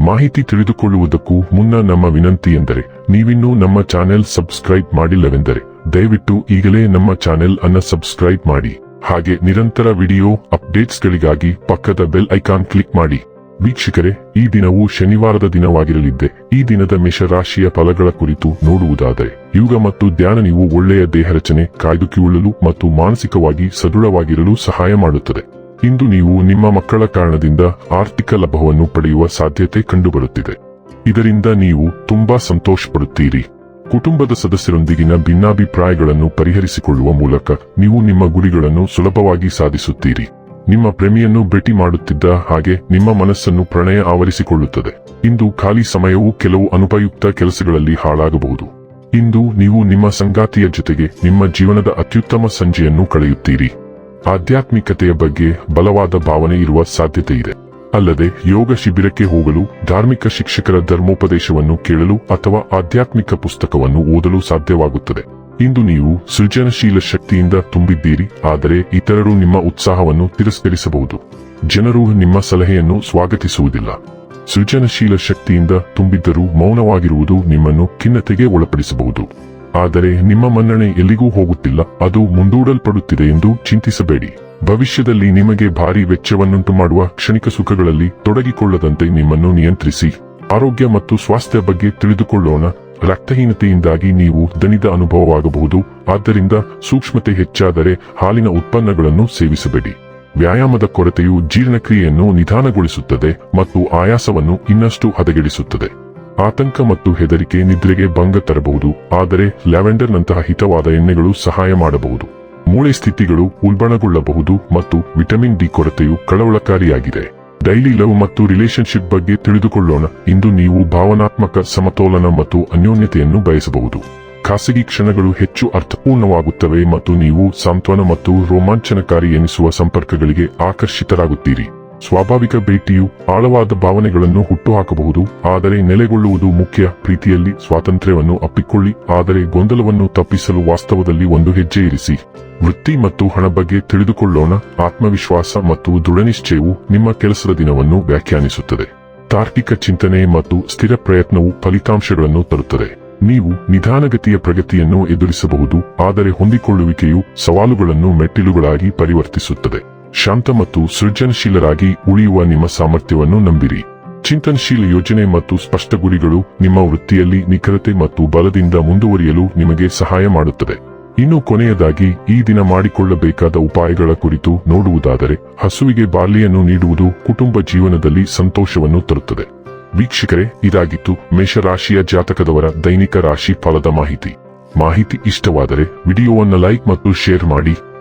ಮಾಹಿತಿ ತಿಳಿದುಕೊಳ್ಳುವುದಕ್ಕೂ ಮುನ್ನ ನಮ್ಮ ವಿನಂತಿ ಎಂದರೆ ನೀವಿನ್ನೂ ನಮ್ಮ ಚಾನೆಲ್ ಸಬ್ಸ್ಕ್ರೈಬ್ ಮಾಡಿಲ್ಲವೆಂದರೆ ದಯವಿಟ್ಟು ಈಗಲೇ ನಮ್ಮ ಚಾನೆಲ್ ಅನ್ನ ಸಬ್ಸ್ಕ್ರೈಬ್ ಮಾಡಿ. ಹಾಗೆ ನಿರಂತರ ವಿಡಿಯೋ ಅಪ್ಡೇಟ್ಸ್ಗಳಿಗಾಗಿ ಪಕ್ಕದ ಬೆಲ್ ಐಕಾನ್ ಕ್ಲಿಕ್ ಮಾಡಿ. ವೀಕ್ಷಕರೇ, ಈ ದಿನವು ಶನಿವಾರದ ದಿನವಾಗಿರಲಿದ್ದೆ. ಈ ದಿನದ ಮೇಷರಾಶಿಯ ಫಲಗಳ ಕುರಿತು ನೋಡುವುದಾದರೆ, ಯೋಗ ಮತ್ತು ಧ್ಯಾನ ನೀವು ಒಳ್ಳೆಯ ದೇಹರಚನೆ, ಕಾಯ್ದುಕೊಳ್ಳಲು ಮತ್ತು ಮಾನಸಿಕವಾಗಿ ಸದೃಢವಾಗಿರಲು ಸಹಾಯ ಮಾಡುತ್ತದೆ. ಇಂದು ನೀವು ನಿಮ್ಮ ಮಕ್ಕಳ ಕಾರಣದಿಂದ ಆರ್ಥಿಕ ಲಾಭವನ್ನು ಪಡೆಯುವ ಸಾಧ್ಯತೆ ಕಂಡುಬರುತ್ತಿದೆ. ಇದರಿಂದ ನೀವು ತುಂಬಾ ಸಂತೋಷ ಪಡುತ್ತೀರಿ ಕುಟುಂಬದ ಸದಸ್ಯರೊಂದಿಗಿನ ಭಿನ್ನಾಭಿಪ್ರಾಯಗಳನ್ನು ಪರಿಹರಿಸಿಕೊಳ್ಳುವ ಮೂಲಕ ನೀವು ನಿಮ್ಮ ಗುರಿಗಳನ್ನು ಸುಲಭವಾಗಿ ಸಾಧಿಸುತ್ತೀರಿ. ನಿಮ್ಮ ಪ್ರೇಮಿಯನ್ನು ಭೇಟಿ ಮಾಡುತ್ತಿದ್ದ ಹಾಗೆ ನಿಮ್ಮ ಮನಸ್ಸನ್ನು ಪ್ರಣಯ ಆವರಿಸಿಕೊಳ್ಳುತ್ತದೆ. ಇಂದು ಖಾಲಿ ಸಮಯವು ಕೆಲವು ಅನುಪಯುಕ್ತ ಕೆಲಸಗಳಲ್ಲಿ ಹಾಳಾಗಬಹುದು. ಇಂದು ನೀವು ನಿಮ್ಮ ಸಂಗಾತಿಯ ಜೊತೆಗೆ ನಿಮ್ಮ ಜೀವನದ ಅತ್ಯುತ್ತಮ ಸಂಜೆಯನ್ನು ಕಳೆಯುತ್ತೀರಿ. ಆಧ್ಯಾತ್ಮಿಕತೆಯ ಬಗ್ಗೆ ಬಲವಾದ ಭಾವನೆ ಇರುವ ಸಾಧ್ಯತೆ ಇದೆ. ಅಲ್ಲದೆ ಯೋಗ ಶಿಬಿರಕ್ಕೆ ಹೋಗಲು ಧಾರ್ಮಿಕ ಶಿಕ್ಷಕರ ಧರ್ಮೋಪದೇಶವನ್ನು ಕೇಳಲು ಅಥವಾ ಆಧ್ಯಾತ್ಮಿಕ ಪುಸ್ತಕವನ್ನು ಓದಲು ಸಾಧ್ಯವಾಗುತ್ತದೆ. ಇಂದು ನೀವು ಸೃಜನಶೀಲ ಶಕ್ತಿಯಿಂದ ತುಂಬಿದ್ದೀರಿ, ಆದರೆ ಇತರರು ನಿಮ್ಮ ಉತ್ಸಾಹವನ್ನು ತಿರಸ್ಕರಿಸಬಹುದು. ಜನರು ನಿಮ್ಮ ಸಲಹೆಯನ್ನು ಸ್ವಾಗತಿಸುವುದಿಲ್ಲ. ಸೃಜನಶೀಲ ಶಕ್ತಿಯಿಂದ ತುಂಬಿದ್ದರೂ ಮೌನವಾಗಿರುವುದು ನಿಮ್ಮನ್ನು ಖಿನ್ನತೆಗೆ ಒಳಪಡಿಸಬಹುದು. ಆದರೆ ನಿಮ್ಮ ಮನ್ನಣೆ ಎಲ್ಲಿಗೂ ಹೋಗುತ್ತಿಲ್ಲ. ಅದು ಮುಂದೂಡಲ್ಪಡುತ್ತಿದೆ ಎಂದು ಚಿಂತಿಸಬೇಡಿ. ಭವಿಷ್ಯದಲ್ಲಿ ನಿಮಗೆ ಭಾರಿ ವೆಚ್ಚವನ್ನುಂಟು ಮಾಡುವ ಕ್ಷಣಿಕ ಸುಖಗಳಲ್ಲಿ ತೊಡಗಿಕೊಳ್ಳದಂತೆ ನಿಮ್ಮನ್ನು ನಿಯಂತ್ರಿಸಿ. ಆರೋಗ್ಯ ಮತ್ತು ಸ್ವಾಸ್ಥ್ಯ ಬಗ್ಗೆ ತಿಳಿದುಕೊಳ್ಳೋಣ. ರಕ್ತಹೀನತೆಯಿಂದಾಗಿ ನೀವು ದಣಿದ ಅನುಭವವಾಗಬಹುದು. ಆದ್ದರಿಂದ ಸೂಕ್ಷ್ಮತೆ ಹೆಚ್ಚಾದರೆ ಹಾಲಿನ ಉತ್ಪನ್ನಗಳನ್ನು ಸೇವಿಸಬೇಡಿ. ವ್ಯಾಯಾಮದ ಕೊರತೆಯು ಜೀರ್ಣಕ್ರಿಯೆಯನ್ನು ನಿಧಾನಗೊಳಿಸುತ್ತದೆ ಮತ್ತು ಆಯಾಸವನ್ನು ಇನ್ನಷ್ಟು ಹದಗೆಡಿಸುತ್ತದೆ. ಆತಂಕ ಮತ್ತು ಹೆದರಿಕೆ ನಿದ್ರೆಗೆ ಭಂಗ ತರಬಹುದು, ಆದರೆ ಲ್ಯಾವೆಂಡರ್ ನಂತಹ ಹಿತವಾದ ಎಣ್ಣೆಗಳು ಸಹಾಯ ಮಾಡಬಹುದು. ಮೂಳೆ ಸ್ಥಿತಿಗಳು ಉಲ್ಬಣಗೊಳ್ಳಬಹುದು ಮತ್ತು ವಿಟಮಿನ್ ಡಿ ಕೊರತೆಯು ಕಳವಳಕಾರಿಯಾಗಿದೆ. ಡೈಲಿ ಲವ್ ಮತ್ತು ರಿಲೇಶನ್ಶಿಪ್ ಬಗ್ಗೆ ತಿಳಿದುಕೊಳ್ಳೋಣ. ಇಂದು ನೀವು ಭಾವನಾತ್ಮಕ ಸಮತೋಲನ ಮತ್ತು ಅನ್ಯೋನ್ಯತೆಯನ್ನು ಬಯಸಬಹುದು. ಖಾಸಗಿ ಕ್ಷಣಗಳು ಹೆಚ್ಚು ಅರ್ಥಪೂರ್ಣವಾಗುತ್ತವೆ ಮತ್ತು ನೀವು ಸಾಂತ್ವನ ಮತ್ತು ರೋಮಾಂಚನಕಾರಿ ಎನಿಸುವ ಸಂಪರ್ಕಗಳಿಗೆ ಆಕರ್ಷಿತರಾಗುತ್ತೀರಿ. ಸ್ವಾಭಾವಿಕ ಭೇಟಿಯು ಆಳವಾದ ಭಾವನೆಗಳನ್ನು ಹುಟ್ಟುಹಾಕಬಹುದು, ಆದರೆ ನೆಲೆಗೊಳ್ಳುವುದು ಮುಖ್ಯ ಪ್ರೀತಿಯಲ್ಲಿ ಸ್ವಾತಂತ್ರ್ಯವನ್ನು ಅಪ್ಪಿಕೊಳ್ಳಿ, ಆದರೆ ಗೊಂದಲವನ್ನು ತಪ್ಪಿಸಲು ವಾಸ್ತವದಲ್ಲಿ ಒಂದು ಹೆಜ್ಜೆ ಇರಿಸಿ. ವೃತ್ತಿ ಮತ್ತು ಹಣ ಬಗ್ಗೆ ತಿಳಿದುಕೊಳ್ಳೋಣ, ಆತ್ಮವಿಶ್ವಾಸ ಮತ್ತು ದೃಢನಿಶ್ಚಯವು ನಿಮ್ಮ ಕೆಲಸದ ದಿನವನ್ನು ವ್ಯಾಖ್ಯಾನಿಸುತ್ತದೆ. ತಾರ್ಕಿಕ ಚಿಂತನೆ ಮತ್ತು ಸ್ಥಿರ ಪ್ರಯತ್ನವು ಫಲಿತಾಂಶಗಳನ್ನು ತರುತ್ತದೆ. ನೀವು ನಿಧಾನಗತಿಯ ಪ್ರಗತಿಯನ್ನು ಎದುರಿಸಬಹುದು, ಆದರೆ ಹೊಂದಿಕೊಳ್ಳುವಿಕೆಯು ಸವಾಲುಗಳನ್ನು ಮೆಟ್ಟಿಲುಗಳಾಗಿ ಪರಿವರ್ತಿಸುತ್ತದೆ. ಶಾಂತ ಮತ್ತು ಸೃಜನಶೀಲರಾಗಿ ಉಳಿಯುವ ನಿಮ್ಮ ಸಾಮರ್ಥ್ಯವನ್ನು ನಂಬಿರಿ. ಚಿಂತನಶೀಲ ಯೋಜನೆ ಮತ್ತು ಸ್ಪಷ್ಟ ಗುರಿಗಳು ನಿಮ್ಮ ವೃತ್ತಿಯಲ್ಲಿ ನಿಖರತೆ ಮತ್ತು ಬಲದಿಂದ ಮುಂದುವರಿಯಲು ನಿಮಗೆ ಸಹಾಯ ಮಾಡುತ್ತದೆ. ಇನ್ನು ಕೊನೆಯದಾಗಿ, ಈ ದಿನ ಮಾಡಿಕೊಳ್ಳಬೇಕಾದ ಉಪಾಯಗಳ ಕುರಿತು ನೋಡುವುದಾದರೆ, ಹಸುವಿಗೆ ಬಾಲ್ಯನ್ನು ನೀಡುವುದು ಕುಟುಂಬ ಜೀವನದಲ್ಲಿ ಸಂತೋಷವನ್ನು ತರುತ್ತದೆ. ವೀಕ್ಷಕರೇ, ಇದಾಗಿತ್ತು ಮೇಷರಾಶಿಯ ಜಾತಕದವರ ದೈನಿಕ ರಾಶಿ ಫಲದ ಮಾಹಿತಿ. ಮಾಹಿತಿ ಇಷ್ಟವಾದರೆ ವಿಡಿಯೋವನ್ನು ಲೈಕ್ ಮತ್ತು ಶೇರ್ ಮಾಡಿ.